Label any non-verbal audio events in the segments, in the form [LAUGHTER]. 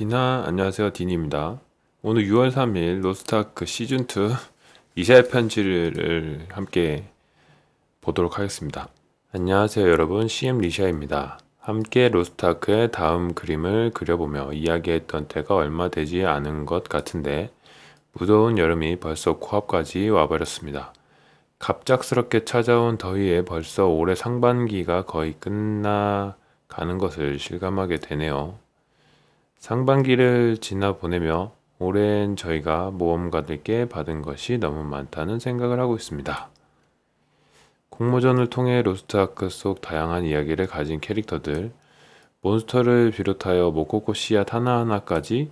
디나 안녕하세요 디니입니다. 오늘 6월 3일 로스트아크 시즌2 이세 편지를 함께 보도록 하겠습니다. 안녕하세요 여러분 CM 리샤입니다. 함께 로스트아크의 다음 그림을 그려보며 이야기했던 때가 얼마 되지 않은 것 같은데 무더운 여름이 벌써 코앞까지 와버렸습니다. 갑작스럽게 찾아온 더위에 벌써 올해 상반기가 거의 끝나가는 것을 실감하게 되네요. 상반기를 지나 보내며 올해는 저희가 모험가들께 받은 것이 너무 많다는 생각을 하고 있습니다. 공모전을 통해 로스트아크 속 다양한 이야기를 가진 캐릭터들, 몬스터를 비롯하여 모코코 씨앗 하나하나까지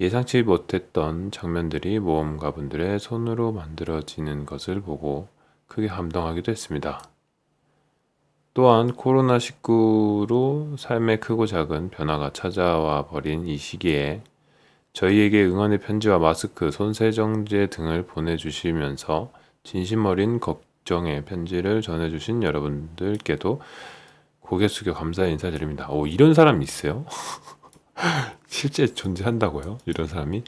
예상치 못했던 장면들이 모험가분들의 손으로 만들어지는 것을 보고 크게 감동하기도 했습니다. 또한 코로나19로 삶의 크고 작은 변화가 찾아와 버린 이 시기에 저희에게 응원의 편지와 마스크, 손세정제 등을 보내주시면서 진심 어린 걱정의 편지를 전해주신 여러분들께도 고개 숙여 감사의 인사드립니다. 오, 이런 사람이 있어요? [LAUGHS] 실제 존재한다고요? 이런 사람이?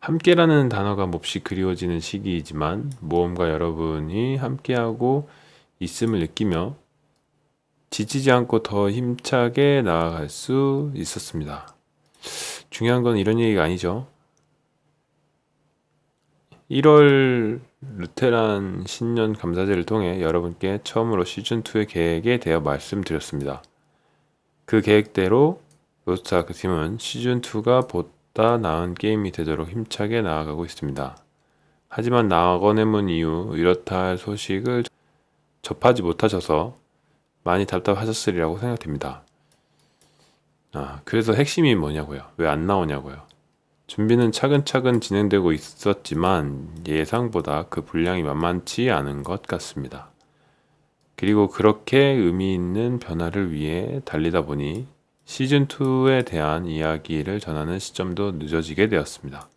함께라는 단어가 몹시 그리워지는 시기이지만 모험가 여러분이 함께하고 있음을 느끼며 지치지 않고 더 힘차게 나아갈 수 있었습니다. 중요한 건 이런 얘기가 아니죠. 1월 루테란 신년 감사제를 통해 여러분께 처음으로 시즌2의 계획에 대해 말씀드렸습니다. 그 계획대로 로스트아크 팀은 시즌2가 보다 나은 게임이 되도록 힘차게 나아가고 있습니다. 하지만 낙원의 문 이후 이렇다 할 소식을 접하지 못하셔서 많이 답답하셨으리라고 생각됩니다. 아, 그래서 핵심이 뭐냐고요? 왜 안 나오냐고요? 준비는 차근차근 진행되고 있었지만 예상보다 그 분량이 만만치 않은 것 같습니다. 그리고 그렇게 의미 있는 변화를 위해 달리다 보니 시즌2에 대한 이야기를 전하는 시점도 늦어지게 되었습니다.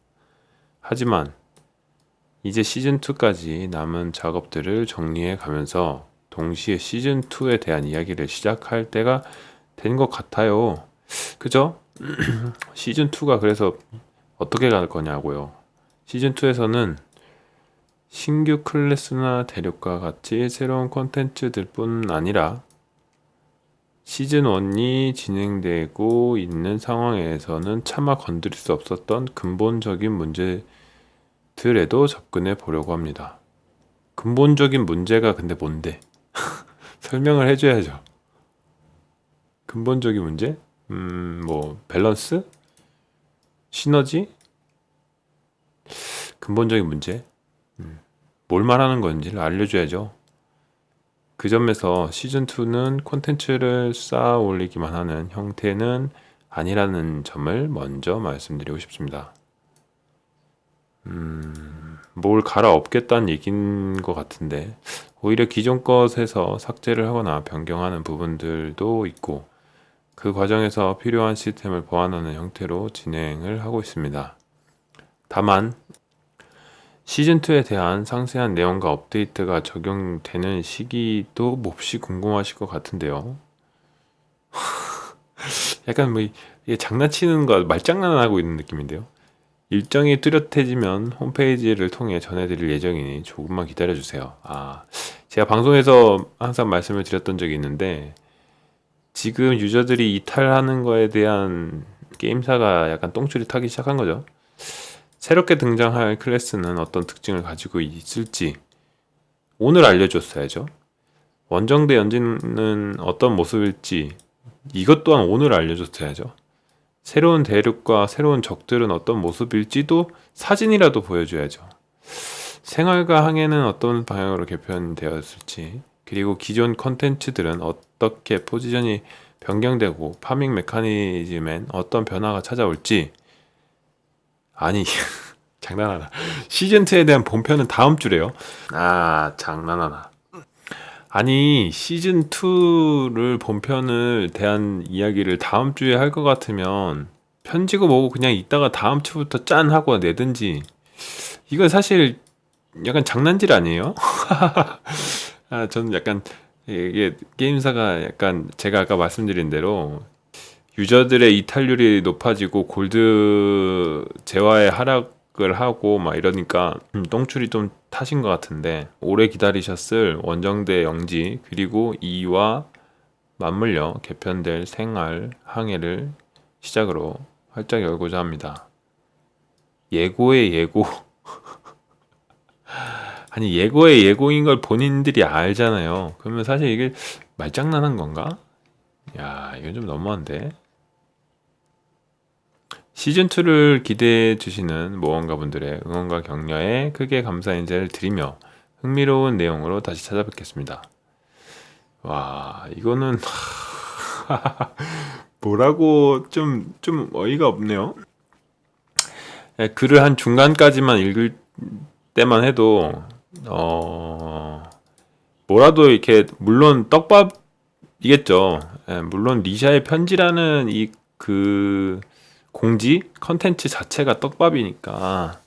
하지만 이제 시즌2까지 남은 작업들을 정리해 가면서 동시에 시즌 2에 대한 이야기를 시작할 때가 된 것 같아요. 그죠? [CLEARS THROAT] 시즌 2가 그래서 어떻게 갈 거냐고요. 시즌 2에서는 신규 클래스나 대륙과 같이 새로운 콘텐츠들 뿐 아니라 시즌 1이 진행되고 있는 상황에서는 차마 건드릴 수 없었던 근본적인 문제들에도 접근해 보려고 합니다. 근본적인 문제가 근데 뭔데? 설명을 해줘야죠. 근본적인 문제? 음, 뭐, 밸런스? 시너지? 근본적인 문제? 음, 뭘 말하는 건지를 알려줘야죠. 그 점에서 시즌2는 콘텐츠를 쌓아 올리기만 하는 형태는 아니라는 점을 먼저 말씀드리고 싶습니다. 음, 뭘 갈아엎겠다는 얘기인 것 같은데, 오히려 기존 것에서 삭제를 하거나 변경하는 부분들도 있고, 그 과정에서 필요한 시스템을 보완하는 형태로 진행을 하고 있습니다. 다만, 시즌2에 대한 상세한 내용과 업데이트가 적용되는 시기도 몹시 궁금하실 것 같은데요. [LAUGHS] 약간 뭐, 장난치는 거 말장난하고 있는 느낌인데요. 일정이 뚜렷해지면 홈페이지를 통해 전해드릴 예정이니 조금만 기다려주세요. 아, 제가 방송에서 항상 말씀을 드렸던 적이 있는데, 지금 유저들이 이탈하는 거에 대한 게임사가 약간 똥줄이 타기 시작한 거죠. 새롭게 등장할 클래스는 어떤 특징을 가지고 있을지 오늘 알려줬어야죠. 원정대 연진은 어떤 모습일지 이것 또한 오늘 알려줬어야죠. 새로운 대륙과 새로운 적들은 어떤 모습일지도 사진이라도 보여줘야죠. 생활과 항해는 어떤 방향으로 개편되었을지, 그리고 기존 컨텐츠들은 어떻게 포지션이 변경되고 파밍 메커니즘엔 어떤 변화가 찾아올지, 아니 [LAUGHS] 장난하나. 시즌2에 대한 본편은 다음 주래요. 아 장난하나 아니 시즌 2를 본편을 대한 이야기를 다음 주에 할 것 같으면 편지고 뭐고 그냥 이따가 다음 주부터 짠 하고 내든지 이건 사실 약간 장난질 아니에요? [LAUGHS] 아 저는 약간 이게 게임사가 약간 제가 아까 말씀드린 대로 유저들의 이탈률이 높아지고 골드 재화의 하락 을 하고 막 이러니까 음, 똥줄이 좀 타신 것 같은데 오래 기다리셨을 원정대 영지 그리고 이와 맞물려 개편될 생활 항해를 시작으로 활짝 열고자 합니다. 예고의 예고. [LAUGHS] 아니 예고의 예고인 걸 본인들이 알잖아요. 그러면 사실 이게 말장난한 건가? 야 이건 좀 너무한데. 시즌 2를 기대해 주시는 모험가분들의 응원과 격려에 크게 감사 인사를 드리며 흥미로운 내용으로 다시 찾아뵙겠습니다. 와 이거는 [LAUGHS] 뭐라고 좀 좀 어이가 없네요. 예, 글을 한 중간까지만 읽을 때만 해도 어 뭐라도 이렇게 물론 떡밥이겠죠. 예, 물론 리샤의 편지라는 이 그 공지 컨텐츠 자체가 떡밥이니까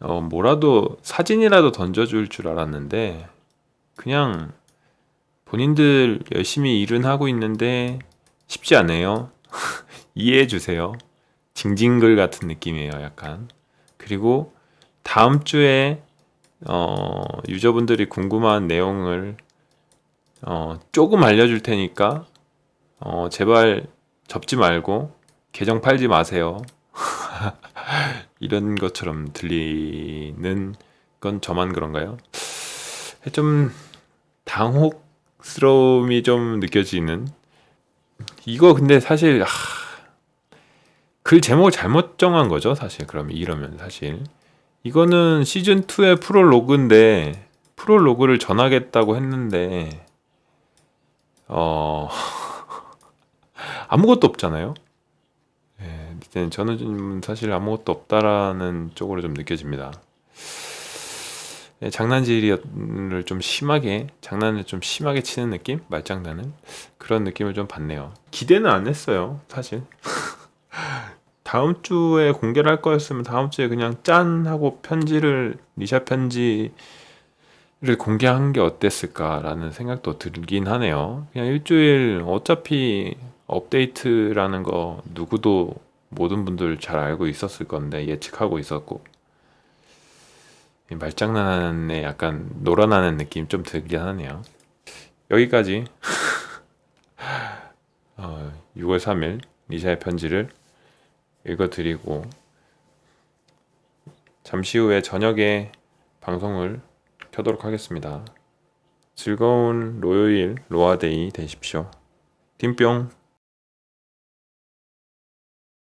어 뭐라도 사진이라도 던져줄 줄 알았는데 그냥 본인들 열심히 일은 하고 있는데 쉽지 않네요. [LAUGHS] 이해해 주세요. 징징글 같은 느낌이에요, 약간. 그리고 다음 주에 어, 유저분들이 궁금한 내용을 어, 조금 알려줄 테니까 어, 제발 접지 말고 계정 팔지 마세요. [LAUGHS] 이런 것처럼 들리는 건 저만 그런가요? 좀 당혹스러움이 좀 느껴지는 이거 근데 사실 하, 글 제목을 잘못 정한 거죠, 사실. 그러면 이러면 사실 이거는 시즌 2의 프롤로그인데 프롤로그를 전하겠다고 했는데 어 [LAUGHS] 아무것도 없잖아요. 예, 이제 저는 좀 사실 아무것도 없다라는 쪽으로 좀 느껴집니다. 예, 장난질을 좀 심하게 장난을 좀 심하게 치는 느낌? 말장난은? 그런 느낌을 좀 받네요. 기대는 안 했어요 사실. [LAUGHS] 다음 주에 공개를 할 거였으면 다음 주에 그냥 짠 하고 편지를 리샤 편지를 공개한 게 어땠을까라는 생각도 들긴 하네요. 그냥 일주일 어차피 업데이트라는 거 누구도 모든 분들 잘 알고 있었을 건데 예측하고 있었고 이 말장난에 약간 놀아나는 느낌 좀 들긴 하네요. 여기까지 [LAUGHS] 어, 6월 3일 리샤의 편지를 읽어드리고 잠시 후에 저녁에 방송을 켜도록 하겠습니다. 즐거운 로요일 로아데이 되십시오. 팀뿅